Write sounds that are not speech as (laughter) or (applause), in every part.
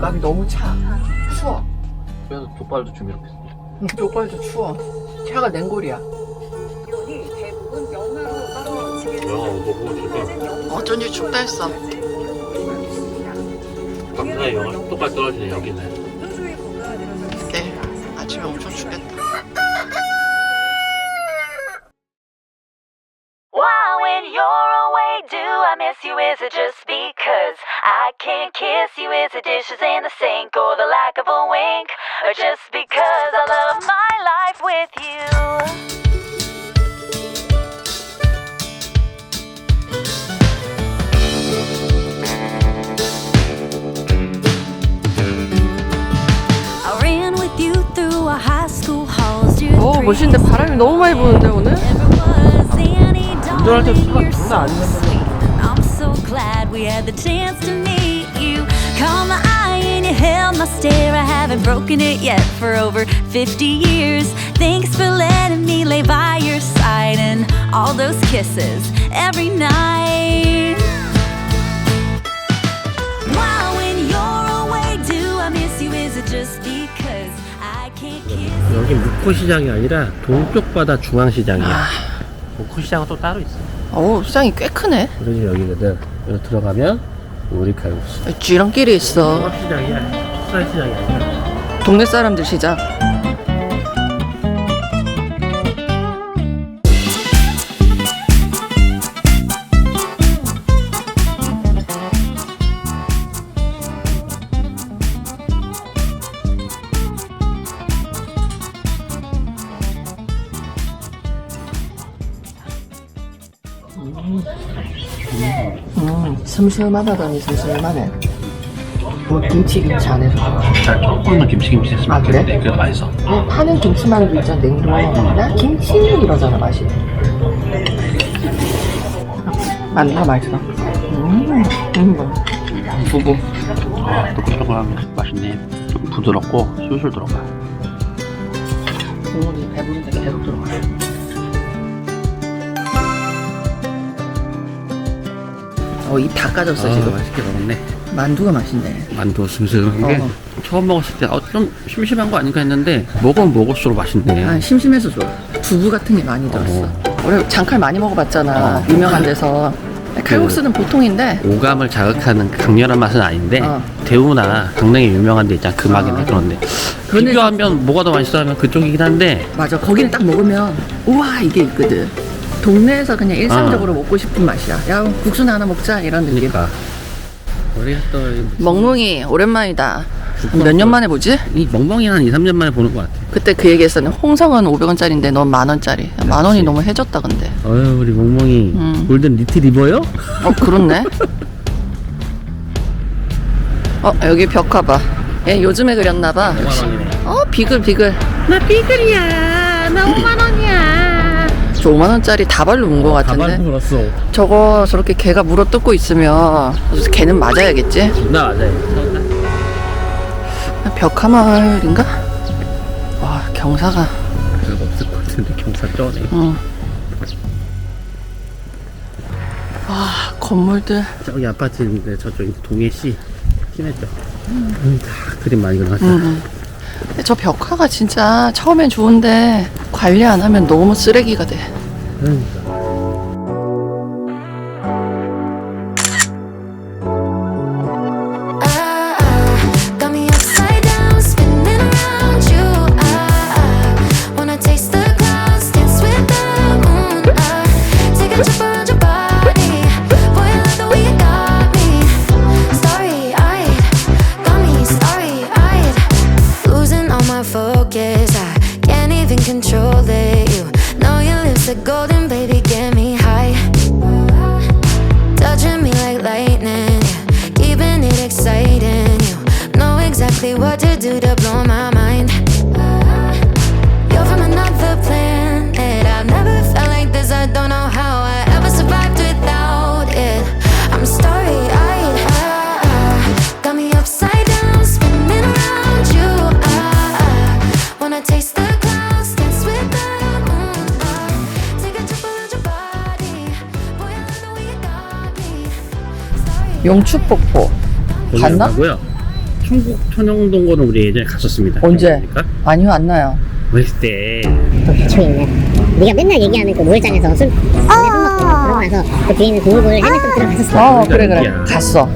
김밥이 너무 차. 추워. 그래서 족발도. 응, 족발도 추워. 차가 냉골이야. 어쩐지 춥다 했어. 박사의 영화 똑같이 떨어지네 여기는. just because I can't kiss you? Is it dishes in the sink or the lack of a wink? Or just because I love my life with you? I ran with you through our high school halls. Your 오, 멋있는데 바람이 너무 많이 부는데 오늘? 운전할 때 장난 아니었는 we had the chance to meet you. Caught my eye and you held my stare. I haven't broken it yet for over 50 years. Thanks for letting me lay by your side and all those kisses every night. Why, when you're away, do I miss you? Is it just because I can't kiss you? 여기 묵코시장이 아니라 동쪽 바다 중앙시장이야. 묵코시장은 또 따로 있어. 어우, 시장이 꽤 크네. 그래서 여기거든. 여기 들어가면 우리 칼국수. 쥐랑길이 있어. 시장이야. 수산시장이 아니라. 동네 사람들 시장. 음, 슴슴하다더니 슴슴하네. 뭐 김치 김치 안에서. 잘 끓는 김치 김치 했으면 아, 그래? 좋겠는데 그래도 맛있어. 그냥 파는 김치만으로 있잖아 냉동 나 김치 이러잖아 맛이 맞나 맛있어 음, 음. 부부 또끌끌한 맛있네. 좀 부드럽고 술술 들어가. 국물이 배부른데 계속 들어가 어입 다 까졌어 아, 지금 맛있게 먹었네. 만두가 맛있네 만두 슴슴한 게 어. 처음 먹었을 때 어, 좀 심심한 거 아닌가 했는데 먹으면 먹을수록 맛있네. 아 심심해서 좋아 두부 같은 게 많이 들었어 어. 우리 장칼 많이 먹어봤잖아 어. 유명한 데서 칼국수는 보통인데 오감을 자극하는 강렬한 맛은 아닌데 어. 대우나 강릉에 유명한 데 있잖아 그 막이나 어. 그런데 그런데- 비교하면 뭐가 더 맛있어 하면 그쪽이긴 한데 맞아 거기는 딱 먹으면 우와 이게 있거든 동네에서 그냥 일상적으로 먹고 싶은 맛이야. 야 국수나 하나 먹자 이런 느낌. 그러니까. 우리가 또이 멍멍이 오랜만이다. 몇 년 만에 보지? 멍멍이 한 2, 3년 만에 보는 것 같아. 그때 그 얘기했었는데 홍성은 500원짜리인데 넌 만원짜리. 만원이 너무 해줬다 근데. 어휴 우리 멍멍이. 음. 골든 리트리버요? 어 그렇네. (laughs) 어 여기 벽 봐봐. 얘 요즘에 그렸나봐. 5만원이네. 어 비글 비글. 나 비글이야. 나 5만 원이야 저 5만 원짜리 다발로 문거 같은데 불었어 저거 저렇게 개가 물어 뜯고 있으면 개는 맞아야겠지? 나 맞아요 벽화마을인가? 와 경사가 별거 없을 것 같은데 경사 쩌네 응. 와 건물들 저기 아파트인데 저쪽이 동해시 심했죠 음, 다 그림 많이 그려놨어 응. 근데 저 벽화가 진짜 처음엔 좋은데 관리 안 하면 너무 쓰레기가 돼. 그 exactly what to do to blow my mind. You're from another planet. I've never felt like this. I don't know how I ever survived without it. I'm starry eyed. Ah, got me upside down, spinning around you. Ah, wanna taste the dance with the moon. Ah, take a trip around your body. Boy, I love the way you got me. 용추폭포. 갔나? 요. 충북 천영동고는 우리 예전에 갔었습니다. 언제? 기억나십니까? 아니요 안 나요 어렸을 때 있네. 네가 맨날 얘기하는 그 노을장에서 술, 먹고 그러고 나서 그 뒤에 있는 동굴 헬멧 좀 들어갔었어. 어 그래 그래 여기야. 갔어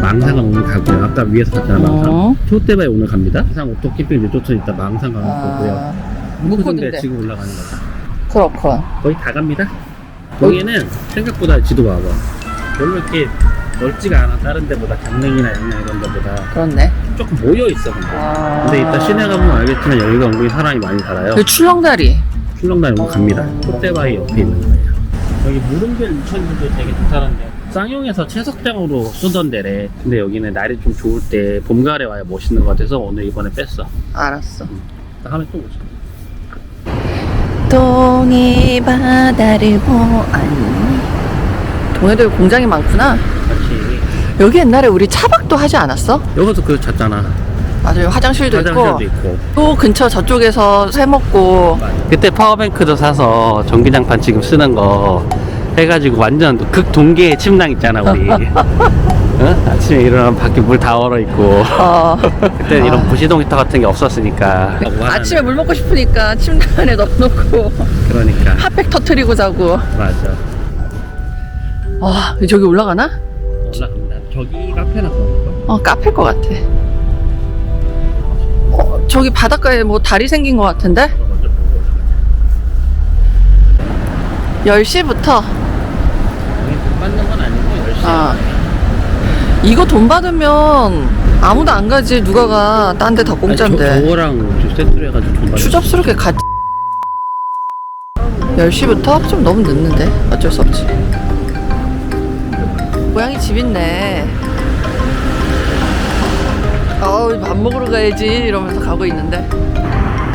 망상을 오늘 가고요. 아까 위에서 갔잖아 망상. 어. 초대바에 오늘 갑니다. 망상 오토 캠핑 리조트 있다 망상 가는 거고요. 아, 무데 무코드인데 지금 올라가는 거죠. 그렇군 거의 다 갑니다. 여기는 생각보다 지도가 와. 별로 이렇게 넓지가 않아. 다른 데보다 강릉이나 양양 이런 데보다 그렇네 조금 모여 있어 근데. 아. 근데 이따 시내 가보면 알겠지만 여기가 은근히 사람이 많이 살아요. 그 출렁다리 출렁다리 오늘 갑니다. 롯데바이 옆에 있는 거예요. 여기 무릉별 유천지도 되게 좋다는데 쌍용에서 채석장으로 쓰던 데래. 근데 여기는 날이 좀 좋을 때 봄가을에 와야 멋있는 것 같아서 오늘 이번에 뺐어. 알았어 다음에 또 오자. 동해 바다를 보아니 동해도에 공장이 많구나 같이 여기 옛날에 우리 차박도 하지 않았어? 여기서 그 잤잖아. 맞아요 화장실도, 화장실도 있고 있고. 또 근처 저쪽에서 새 먹고 그때 파워뱅크도 사서 전기장판 지금 쓰는 거 해가지고 완전 극 동계 침낭 있잖아 우리. (laughs) 어? 아침에 일어나면 밖에 물 다 얼어 있고. 어, (laughs) 그때 이런 부시동 히터 같은 게 없었으니까. 아침에 물 먹고 싶으니까 침대 안에 넣어놓고 그러니까 핫팩 터트리고 자고 맞아. 아 저기 올라가나? 올라갑니다. 저기 카페나 그런 거. 어 카페일 것 같아 어, 저기 바닷가에 뭐 다리 생긴 것 같은데? 그거 먼저 보고 올라가자. 10시부터 여기 돈 받는 건 아니고 열심히. 아. 이거 돈 받으면 아무도 안 가지 누가 가 딴 데다 공짜인데 저, 저거랑 저 세트로 해가지고 돈 받는. 추잡스럽게 가 10시부터 좀 너무 늦는데 어쩔 수 없지 고양이 집 있네 어우 밥 먹으러 가야지 이러면서 가고 있는데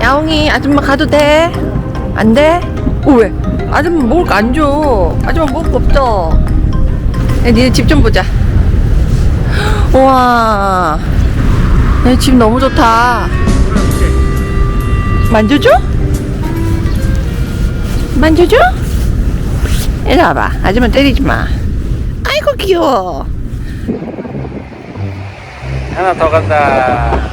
야옹이 아줌마 가도 돼? 안 돼? 어 왜? 아줌마 먹을 거 안 줘 아줌마 먹을 거 없어 야, 니네 집 좀 보자 (gasps) 우와 내집 너무 좋다 만져줘? 만져줘? 이리 와봐. 아줌마 때리지 마. 아이고 귀여워. 하나 더 간다.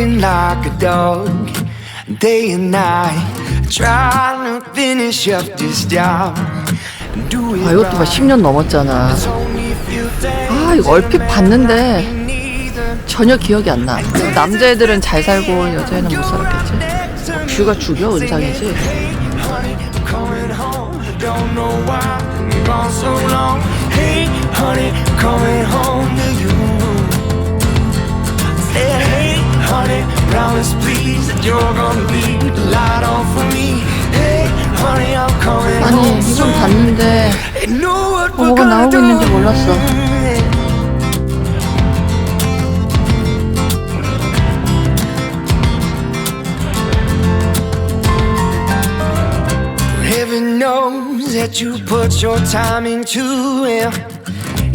Working like a dog day and night, trying to finish up this job. Do it 아 이것도 봐 right. 10년 넘었잖아. 아 이거 얼핏 봤는데 전혀 기억이 안 나. 남자애들은 잘 살고 여자애는 못 살았겠지. me. 뷰가 죽여 은상이지. Hey, honey, I'm coming home. Don't know why I'm gone so long. Hey, honey, I'm coming home to you. Said, hey, honey, promise please that you're gonna leave the light on for me. Hey, honey, I'm coming 아니 home 이건 soon. 봤는데 And know what 어, we're 뭐가 gonna 나오고 do. 있는지 몰랐어. Heaven knows that you put your time into it.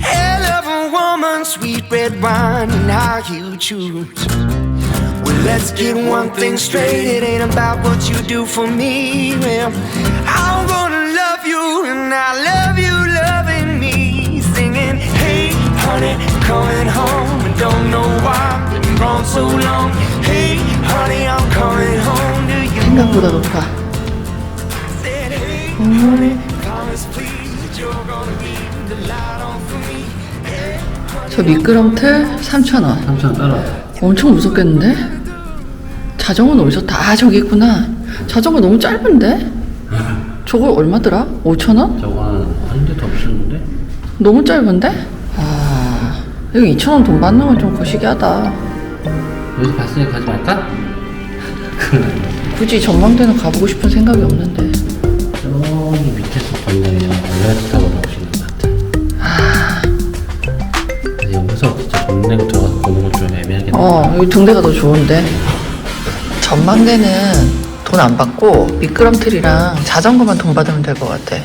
Hell of a woman, sweet red wine, and how you choose. Let's get one thing straight. It ain't about what you do for me. Well, I'm gonna love you, and I love you loving me. Singing, hey, honey, coming home. And don't know why I've been gone so long. Hey, honey, I'm coming home to you. 생각보다 높아. Said, hey, honey, promise please that you're gonna leave the light on for me. 저 미끄럼틀 3,000원. 삼천 따라. 엄청 무섭겠는데? 자전거는 어디서 다 저기 있구나. 자전거 너무 짧은데? 저거 얼마더라? 5천 원? 저거 한 대도 없었는데? 너무 짧은데? 아 여기 2천 원 돈 받는 건 좀 거시기하다. 여기서 봤으니까 가지 말까? (laughs) 굳이 전망대는 가보고 싶은 생각이 없는데. 저기 밑에서 보이는 엘리베이터 타고 나오시는 것 같아. 근데 여기서 진짜 전내고 들어가서 보는 건 좀 애매하겠네. 어 여기 등대가 더 좋은데. 전망대는 돈 안 받고 미끄럼틀이랑 자전거만 돈 받으면 될 것 같아.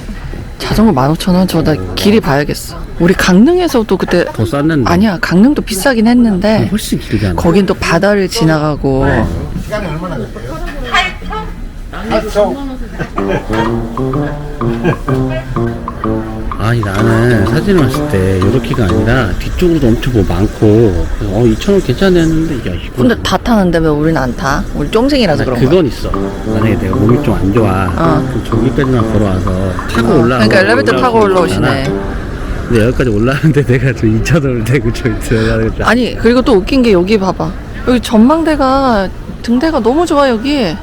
자전거 15,000원? 저 나 길이 봐야겠어. 우리 강릉에서도 그때 더 쌌는데. 아니야 강릉도 비싸긴 했는데 훨씬 길게 하네. 거긴 또 바다를 지나가고 (laughs) 아니 나는 사진을 봤을 때 이렇게가 아니라 뒤쪽으로도 엄청 뭐 많고 그래서 어 2,000원 괜찮았는데 야 이거 근데 다 타는데 왜 우린 안 타? 우리 쫑생이라서 그런 거야. 그건 있어. 만약에 내가 몸이 좀 안 좋아. 어. 그럼 저기까지만 걸어와서 타고 어, 올라가 그러니까 엘리베이터 타고 올라오시네. 근데 여기까지 올라가는데 내가 좀 2,000원을 대고 저기 들어가는 줄 아니 그리고 또 웃긴 게 여기 봐봐. 여기 전망대가 등대가 너무 좋아 여기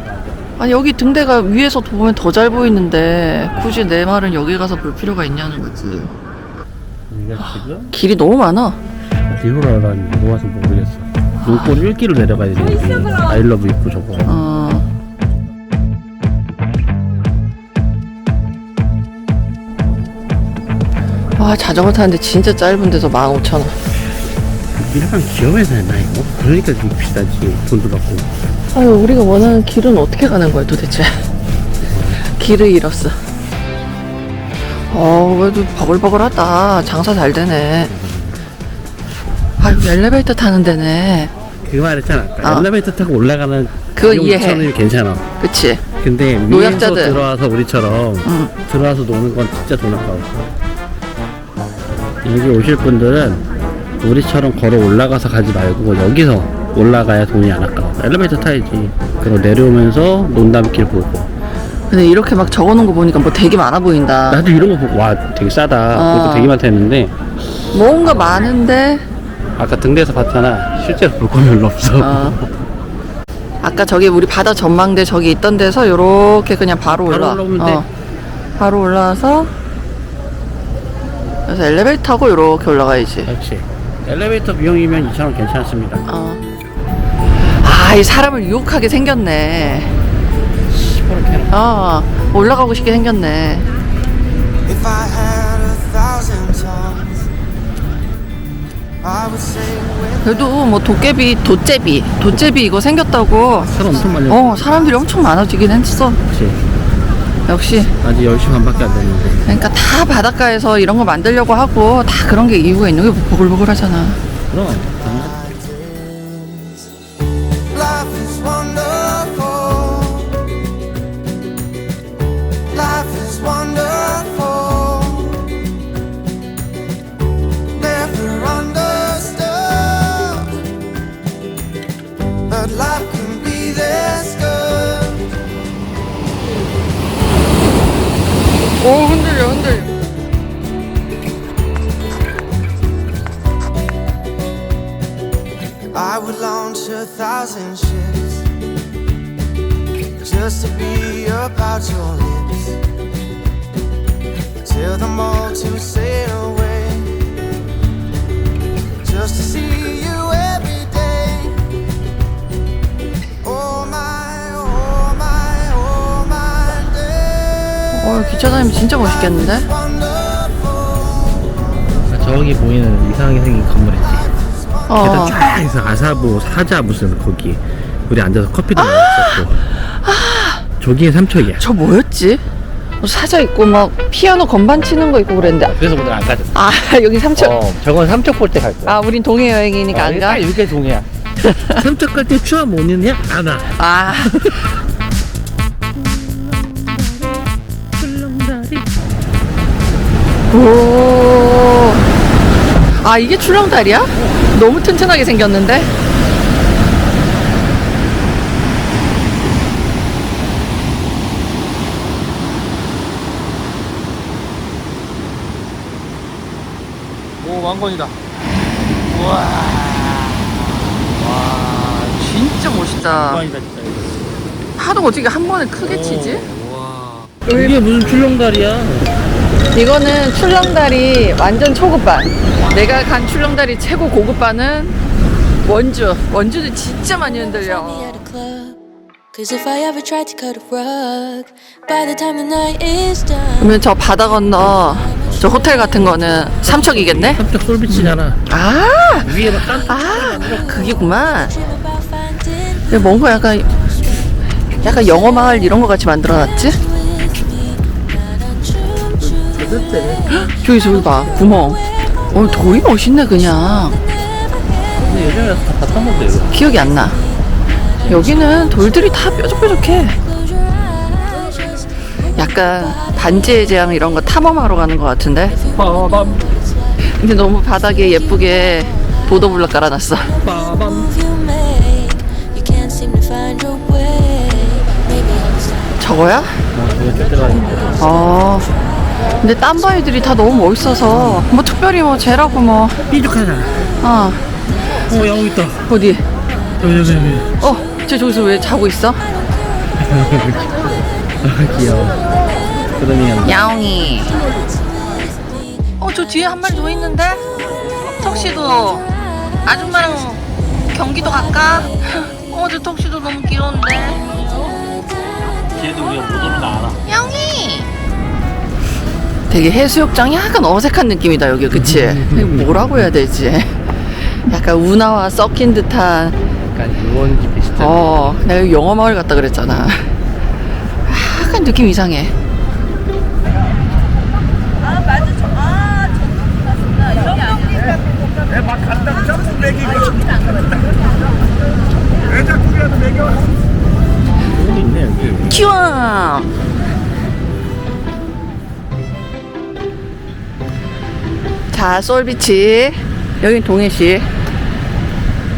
아니 여기 등대가 위에서 보면 더 잘 보이는데 굳이 내 말은 여기 가서 볼 필요가 있냐는 거지. 지금? 길이 너무 많아. 뒤로 나가는 거 와서 모르겠어. 눈꼴 1기로 내려가야 되지 아이러브 입고 저거. 어. 와 자전거 타는데 진짜 짧은 데서 15,000원. 약간 기업에서 했나 이거? 그러니까 좀 비싸지 돈도 받고 아유 우리가 원하는 길은 어떻게 가는 거야 도대체 (laughs) 길을 잃었어 어 그래도 버글버글하다 장사 잘 되네 아유 엘리베이터 타는 데네 그 말 했잖아 아까 어. 엘리베이터 타고 올라가는 그거 비용 이해해. 2,000원이면 괜찮아 그치 근데 노약자들. 들어와서 우리처럼 응. 들어와서 노는 건 진짜 돈 아까워 여기 오실 분들은 우리처럼 걸어 올라가서 가지 말고 여기서 올라가야 돈이 안 아까워. 엘리베이터 타야지. 그리고 내려오면서 논담길 보고. 근데 이렇게 막 적어놓은 거 보니까 뭐 되게 많아 보인다. 나도 이런 거 보고 와 되게 싸다. 어. 그것도 되게 많다 했는데. 뭔가 많은데? 아까 등대에서 봤잖아. 실제로 볼 거 별로 없어. 어. 아까 저기 우리 바다 전망대 저기 있던 데서 요렇게 그냥 바로 바로 올라 올라오면 돼. 어. 바로 올라와서 그래서 엘리베이터 타고 요렇게 올라가야지. 그렇지. 엘리베이터 비용이면 2,000원 괜찮습니다. 어. 아, 이 사람을 유혹하게 생겼네. 어, 올라가고 싶게 생겼네. If I had a thousand tongues, I would say with 그래도 뭐 도깨비, 도제비, 도제비 이거 생겼다고. 사람 엄청 많이 어, 사람들이 엄청 많아지긴 했어. 그렇지 역시. 아직 10시 반밖에 안 됐는데 그러니까 다 바닷가에서 이런 거 만들려고 하고 다 그런 게 이유가 있는 게 보글보글 하잖아. 그럼 오, 흔들려, 흔들려. 어, 기차 다니면 진짜 멋있겠는데? Wonderful. 저기 보이는 이상하게 생긴 건물 있지 어. 계단 쫙 해서 아사보 사자 무슨 거기 우리 앉아서 커피도 먹었었고 저기에 삼척이야 저 뭐였지? 뭐 사자 있고 막 피아노 건반 치는 거 있고 그랬는데 그래서 오늘 안 가죠 아 (laughs) 여기 삼척 어 저건 삼척 볼 때 갈 거야 아 우린 동해 여행이니까 안 가? 이렇게 동해야 (laughs) 삼척 갈 때 추워 못 오느냐? 안 와 아 아 이게 출렁다리야? 너무 튼튼하게 생겼는데? 오 왕건이다 와 진짜 멋있다. 대박이다 진짜. 하도 어떻게 한 번에 크게 치지? 이게 무슨 출렁다리야? 이거는 출렁다리 완전 초급반. 내가 간 출렁다리 최고 고급반은 원주. 원주도 진짜 많이 흔들려. 그러면 저 바다 건너 저 호텔 같은 거는 삼척이겠네? 삼척 솔비치잖아. 아, 위에 막 깐. 아, 그게구만. 뭔가 약간 약간 영어 마을 이런 거 같이 만들어 놨지? True. 저기 저기 봐 구멍. 어 돌이 멋있네 그냥. 근데 예전에 다 봤던 건데 이거. 기억이 안 나. 여기는 돌들이 다 뾰족뾰족해. 약간 반지의 제왕 이런 거 탐험하러 가는 것 같은데. 빠밤 근데 너무 바닥에 예쁘게 보도블럭 깔아놨어. 빠밤. 저거야? 어. 어. 근데 딴 바위들이 다 너무 멋있어서 뭐 특별히 뭐 쟤라고 뭐 삐죽하잖아. 어. 어, 야구 있다. 어디? 여기 여기 여기. 어, 쟤 저기서 왜 자고 있어? 아 (laughs) 귀여워. 그러니 형. 야옹이. 어, 저 뒤에 한 마리 더 있는데? 턱시도. 아줌마랑 경기도 갈까? (laughs) 어, 저 턱시도 너무 귀여운데. 쟤도 우리가 못 오는 거 알아. 야옹이. 되게 해수욕장이 약간 어색한 느낌이다, 여기. 그치? 이거 뭐라고 해야 되지? (laughs) 약간 운하와 섞인 듯한 약간 유원지 비슷한. 어, 내가 영어 마을 갔다 그랬잖아. (laughs) 약간 느낌 이상해. 자, 솔비치. 여긴 동해시.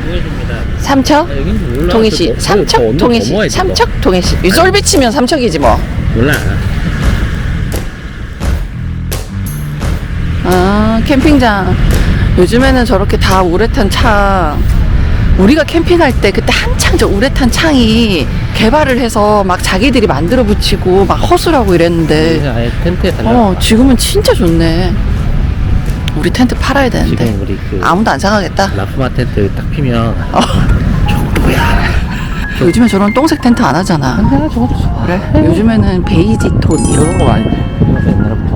보여줍니다. 삼척? 아, 여긴지 몰라. 동해시. 저- 저- 저 삼척, 언덕 동해시. 넘어야지, 너. 삼척, 동해시. 이 솔비치면 삼척이지 뭐. 몰라. 아, 캠핑장. 요즘에는 저렇게 다 우레탄 창. 우리가 캠핑할 때 그때 한창 저 우레탄 창이 개발을 해서 막 자기들이 만들어 붙이고 막 허술하고 이랬는데 아예 텐트에 달라. 어 지금은 진짜 좋네 우리 텐트 팔아야 되는데 지금 우리 그 아무도 안 사가겠다 라프마 텐트 딱 피면 어. 요즘에 저런 똥색 텐트 안 하잖아. 그래? 요즘에는 베이지 톤 이런 거 많이. 이거 옛날부터.